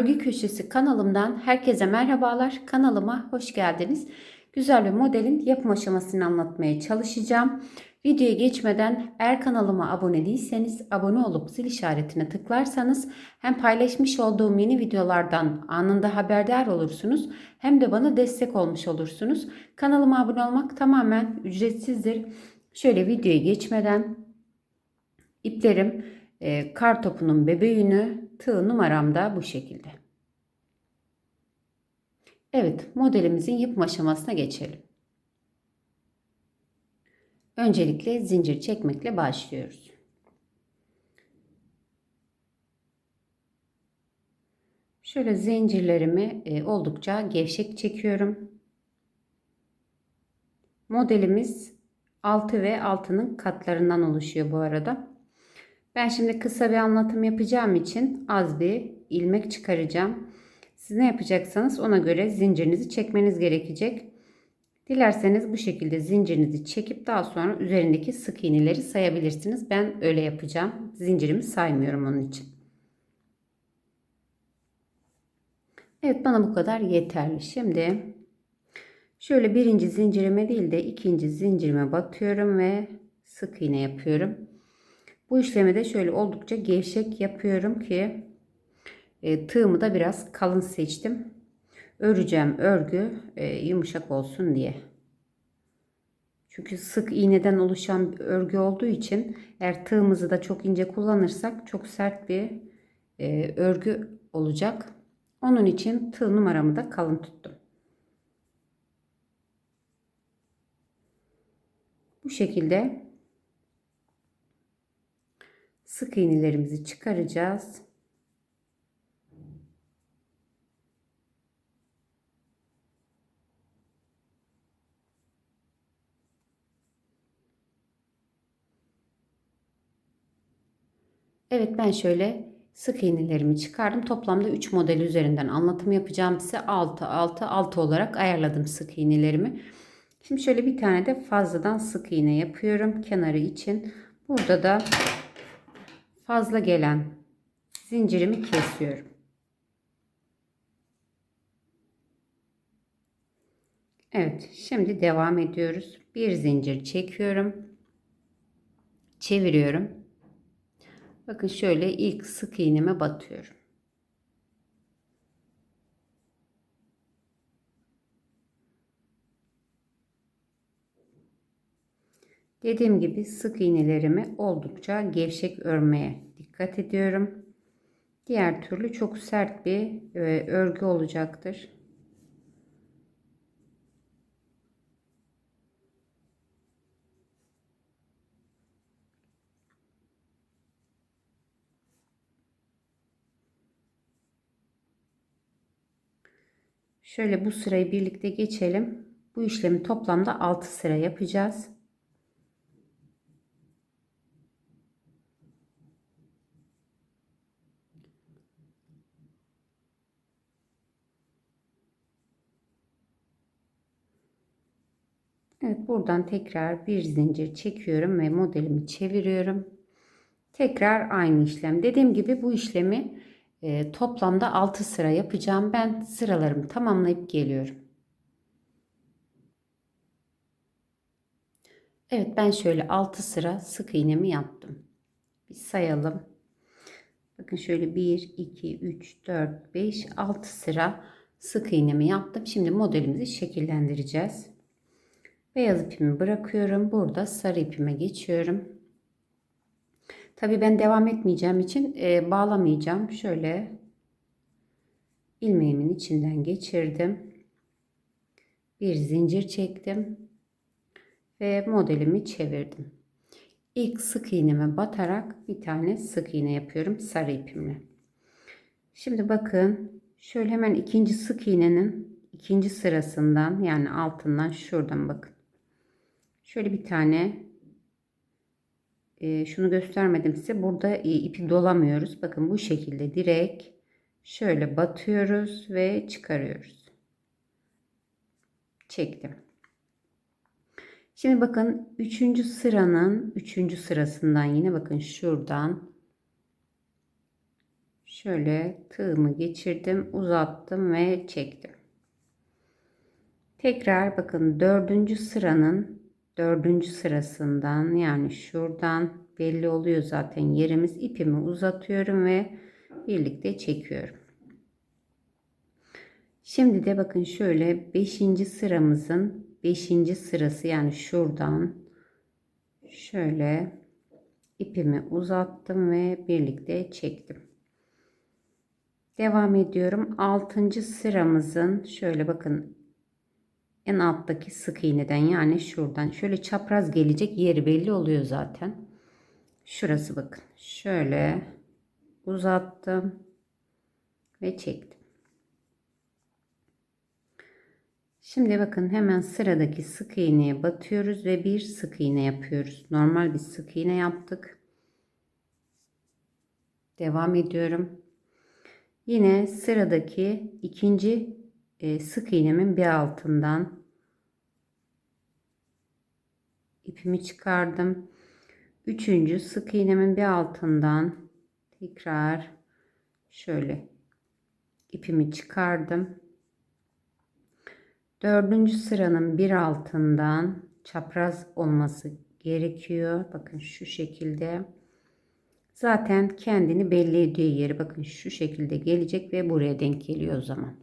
Örgü Köşesi kanalımdan herkese merhabalar. Kanalıma hoş geldiniz. Güzel bir modelin yapım aşamasını anlatmaya çalışacağım. Videoya geçmeden eğer kanalıma abone değilseniz abone olup zil işaretine tıklarsanız hem paylaşmış olduğum yeni videolardan anında haberdar olursunuz hem de bana destek olmuş olursunuz. Kanalıma abone olmak tamamen ücretsizdir. Şöyle videoya geçmeden iplerim e, kar topunun bebeğini tığ numaram da bu şekilde. Evet modelimizin yapım aşamasına geçelim. Öncelikle zincir çekmekle başlıyoruz. Şöyle zincirlerimi e, oldukça gevşek çekiyorum. Modelimiz 6 ve altının katlarından oluşuyor bu arada. Ben şimdi kısa bir anlatım yapacağım için az bir ilmek çıkaracağım. Siz ne yapacaksanız ona göre zincirinizi çekmeniz gerekecek. Dilerseniz bu şekilde zincirinizi çekip daha sonra üzerindeki sık iğneleri sayabilirsiniz. Ben öyle yapacağım. Zincirimi saymıyorum onun için. Evet bana bu kadar yeterli. Şimdi şöyle birinci zincirime değil de ikinci zincirime batıyorum ve sık iğne yapıyorum. Bu işlemi de şöyle oldukça gevşek yapıyorum ki e, tığımı da biraz kalın seçtim. Öreceğim örgü e, yumuşak olsun diye. Çünkü sık iğneden oluşan bir örgü olduğu için eğer tığımızı da çok ince kullanırsak çok sert bir e, örgü olacak. Onun için tığ numaramı da kalın tuttum. Bu şekilde sık iğnelerimizi çıkaracağız. Evet ben şöyle sık iğnelerimi çıkardım. Toplamda 3 model üzerinden anlatım yapacağım size. 6 6 6 olarak ayarladım sık iğnelerimi. Şimdi şöyle bir tane de fazladan sık iğne yapıyorum kenarı için. Burada da fazla gelen zincirimi kesiyorum. Evet, şimdi devam ediyoruz. Bir zincir çekiyorum. Çeviriyorum. Bakın şöyle ilk sık iğneme batıyorum. Dediğim gibi sık iğnelerimi oldukça gevşek örmeye dikkat ediyorum. Diğer türlü çok sert bir e, örgü olacaktır. Şöyle bu sırayı birlikte geçelim. Bu işlemi toplamda 6 sıra yapacağız. Evet buradan tekrar bir zincir çekiyorum ve modelimi çeviriyorum. Tekrar aynı işlem. Dediğim gibi bu işlemi e, toplamda 6 sıra yapacağım. Ben sıralarımı tamamlayıp geliyorum. Evet ben şöyle 6 sıra sık iğnemi yaptım. Bir sayalım. Bakın şöyle 1, 2, 3, 4, 5, 6 sıra sık iğnemi yaptım. Şimdi modelimizi şekillendireceğiz. Beyaz ipimi bırakıyorum. Burada sarı ipime geçiyorum. Tabi ben devam etmeyeceğim için e, bağlamayacağım. Şöyle ilmeğimin içinden geçirdim. Bir zincir çektim. Ve modelimi çevirdim. İlk sık iğneme batarak bir tane sık iğne yapıyorum sarı ipimle. Şimdi bakın şöyle hemen ikinci sık iğnenin ikinci sırasından yani altından şuradan bakın. Şöyle bir tane e, şunu göstermedim size. Burada e, ipi dolamıyoruz. Bakın bu şekilde direkt şöyle batıyoruz ve çıkarıyoruz. Çektim. Şimdi bakın 3. sıranın 3. sırasından yine bakın şuradan şöyle tığımı geçirdim, uzattım ve çektim. Tekrar bakın dördüncü sıranın dördüncü sırasından yani şuradan belli oluyor zaten yerimiz ipimi uzatıyorum ve birlikte çekiyorum. Şimdi de bakın şöyle 5. sıramızın 5. sırası yani şuradan şöyle ipimi uzattım ve birlikte çektim. Devam ediyorum. 6. sıramızın şöyle bakın en alttaki sık iğneden yani şuradan şöyle çapraz gelecek yeri belli oluyor zaten. Şurası bakın. Şöyle uzattım ve çektim. Şimdi bakın hemen sıradaki sık iğneye batıyoruz ve bir sık iğne yapıyoruz. Normal bir sık iğne yaptık. Devam ediyorum. Yine sıradaki ikinci e, sık iğnemin bir altından ipimi çıkardım. Üçüncü sık iğnemin bir altından tekrar şöyle ipimi çıkardım. Dördüncü sıranın bir altından çapraz olması gerekiyor. Bakın şu şekilde. Zaten kendini belli ediyor yeri. Bakın şu şekilde gelecek ve buraya denk geliyor o zaman.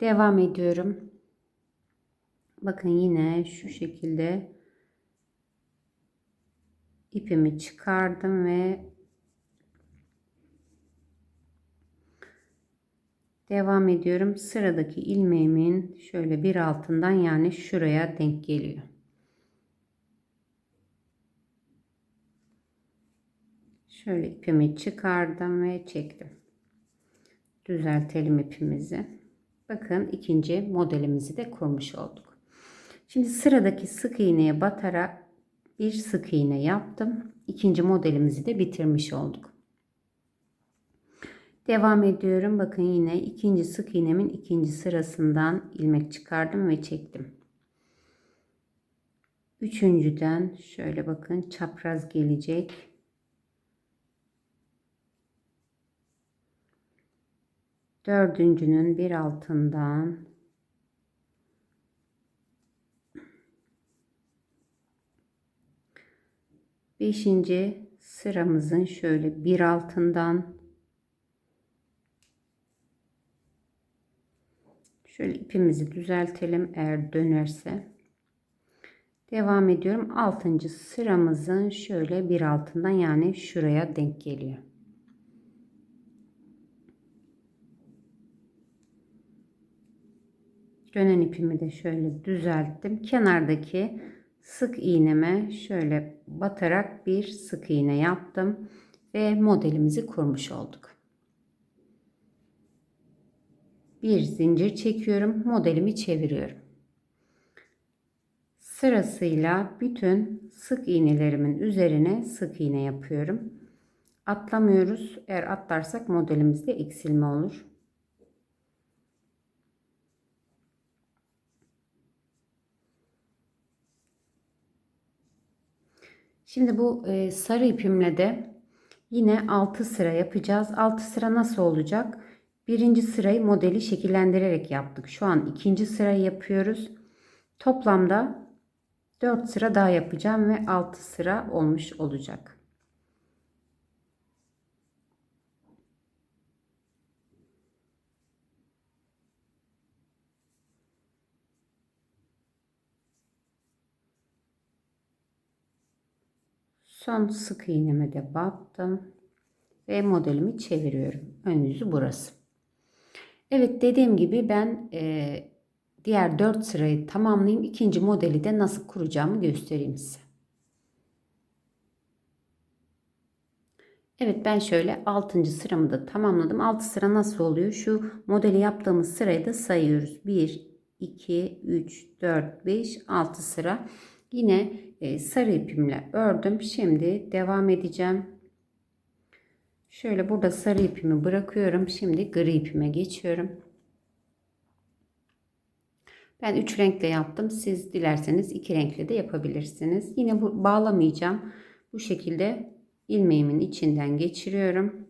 Devam ediyorum. Bakın yine şu şekilde ipimi çıkardım ve devam ediyorum. Sıradaki ilmeğimin şöyle bir altından yani şuraya denk geliyor. Şöyle ipimi çıkardım ve çektim. Düzeltelim ipimizi. Bakın ikinci modelimizi de kurmuş olduk. Şimdi sıradaki sık iğneye batarak bir sık iğne yaptım. İkinci modelimizi de bitirmiş olduk. Devam ediyorum. Bakın yine ikinci sık iğnemin ikinci sırasından ilmek çıkardım ve çektim. Üçüncüden şöyle bakın çapraz gelecek. Dördüncünün bir altından Beşinci sıramızın şöyle bir altından şöyle ipimizi düzeltelim eğer dönerse. Devam ediyorum. Altıncı sıramızın şöyle bir altından yani şuraya denk geliyor. Dönen ipimi de şöyle düzelttim. Kenardaki sık iğneme şöyle batarak bir sık iğne yaptım ve modelimizi kurmuş olduk. Bir zincir çekiyorum, modelimi çeviriyorum. Sırasıyla bütün sık iğnelerimin üzerine sık iğne yapıyorum. Atlamıyoruz. Eğer atlarsak modelimizde eksilme olur. Şimdi bu e, sarı ipimle de yine 6 sıra yapacağız. 6 sıra nasıl olacak? Birinci sırayı modeli şekillendirerek yaptık. Şu an ikinci sırayı yapıyoruz. Toplamda 4 sıra daha yapacağım ve 6 sıra olmuş olacak. Son sık iğneme de battım. Ve modelimi çeviriyorum. Ön yüzü burası. Evet dediğim gibi ben e, diğer 4 sırayı tamamlayayım. İkinci modeli de nasıl kuracağımı göstereyim size. Evet ben şöyle 6. sıramı da tamamladım. 6 sıra nasıl oluyor? Şu modeli yaptığımız sırayı da sayıyoruz. 1, 2, 3, 4, 5, 6 sıra. Yine sarı ipimle ördüm. Şimdi devam edeceğim. Şöyle burada sarı ipimi bırakıyorum. Şimdi gri ipime geçiyorum. Ben üç renkle yaptım. Siz dilerseniz iki renkle de yapabilirsiniz. Yine bu bağlamayacağım. Bu şekilde ilmeğimin içinden geçiriyorum.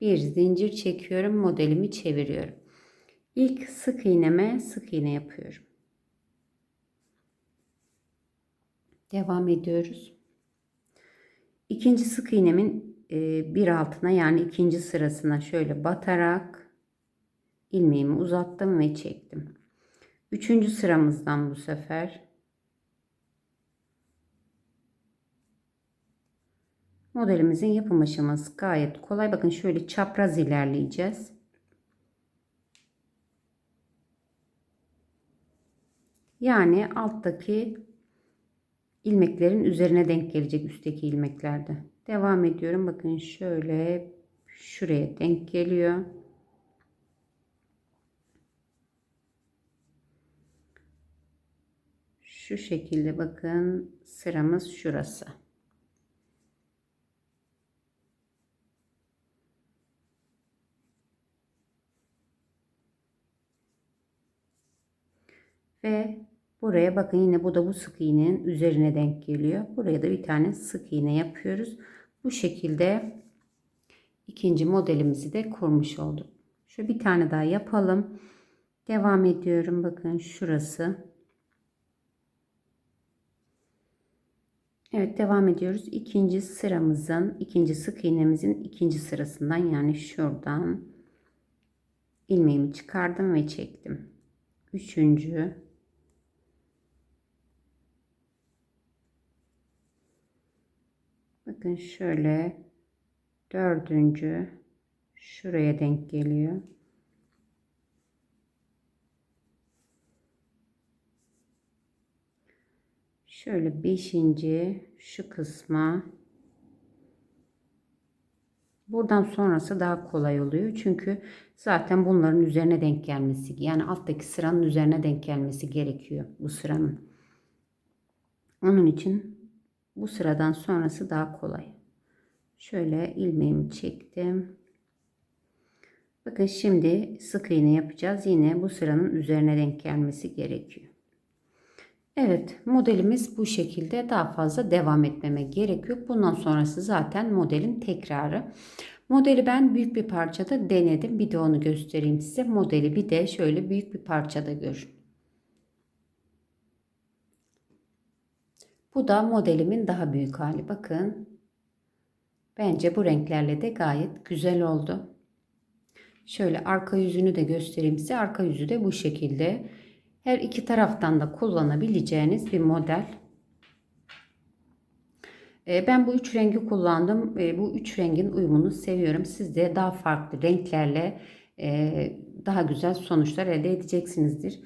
Bir zincir çekiyorum. Modelimi çeviriyorum. İlk sık iğneme sık iğne yapıyorum. Devam ediyoruz. İkinci sık iğnemin e, bir altına yani ikinci sırasına şöyle batarak ilmeğimi uzattım ve çektim. Üçüncü sıramızdan bu sefer modelimizin yapım aşaması gayet kolay. Bakın şöyle çapraz ilerleyeceğiz. Yani alttaki ilmeklerin üzerine denk gelecek üstteki ilmeklerde. Devam ediyorum. Bakın şöyle şuraya denk geliyor. Şu şekilde bakın sıramız şurası. Ve buraya bakın yine bu da bu sık iğnenin üzerine denk geliyor. Buraya da bir tane sık iğne yapıyoruz. Bu şekilde ikinci modelimizi de kurmuş olduk. Şu bir tane daha yapalım. Devam ediyorum. Bakın şurası. Evet devam ediyoruz. İkinci sıramızın, ikinci sık iğnemizin ikinci sırasından yani şuradan ilmeğimi çıkardım ve çektim. Üçüncü, bakın şöyle dördüncü şuraya denk geliyor. Şöyle beşinci şu kısma buradan sonrası daha kolay oluyor. Çünkü zaten bunların üzerine denk gelmesi yani alttaki sıranın üzerine denk gelmesi gerekiyor bu sıranın. Onun için bu sıradan sonrası daha kolay. Şöyle ilmeğimi çektim. Bakın şimdi sık iğne yapacağız. Yine bu sıranın üzerine denk gelmesi gerekiyor. Evet modelimiz bu şekilde daha fazla devam etmeme gerek yok. Bundan sonrası zaten modelin tekrarı. Modeli ben büyük bir parçada denedim. Bir de onu göstereyim size. Modeli bir de şöyle büyük bir parçada görün. Bu da modelimin daha büyük hali. Bakın. Bence bu renklerle de gayet güzel oldu. Şöyle arka yüzünü de göstereyim size. Arka yüzü de bu şekilde. Her iki taraftan da kullanabileceğiniz bir model. Ee, ben bu üç rengi kullandım. Ee, bu üç rengin uyumunu seviyorum. Siz de daha farklı renklerle e, daha güzel sonuçlar elde edeceksinizdir.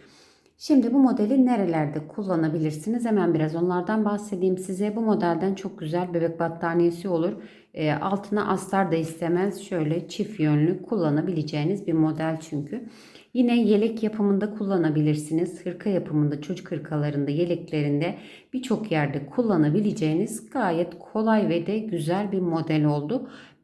Şimdi bu modeli nerelerde kullanabilirsiniz? Hemen biraz onlardan bahsedeyim size. Bu modelden çok güzel bebek battaniyesi olur. E, altına astar da istemez. Şöyle çift yönlü kullanabileceğiniz bir model çünkü. Yine yelek yapımında kullanabilirsiniz. Hırka yapımında, çocuk hırkalarında, yeleklerinde birçok yerde kullanabileceğiniz gayet kolay ve de güzel bir model oldu.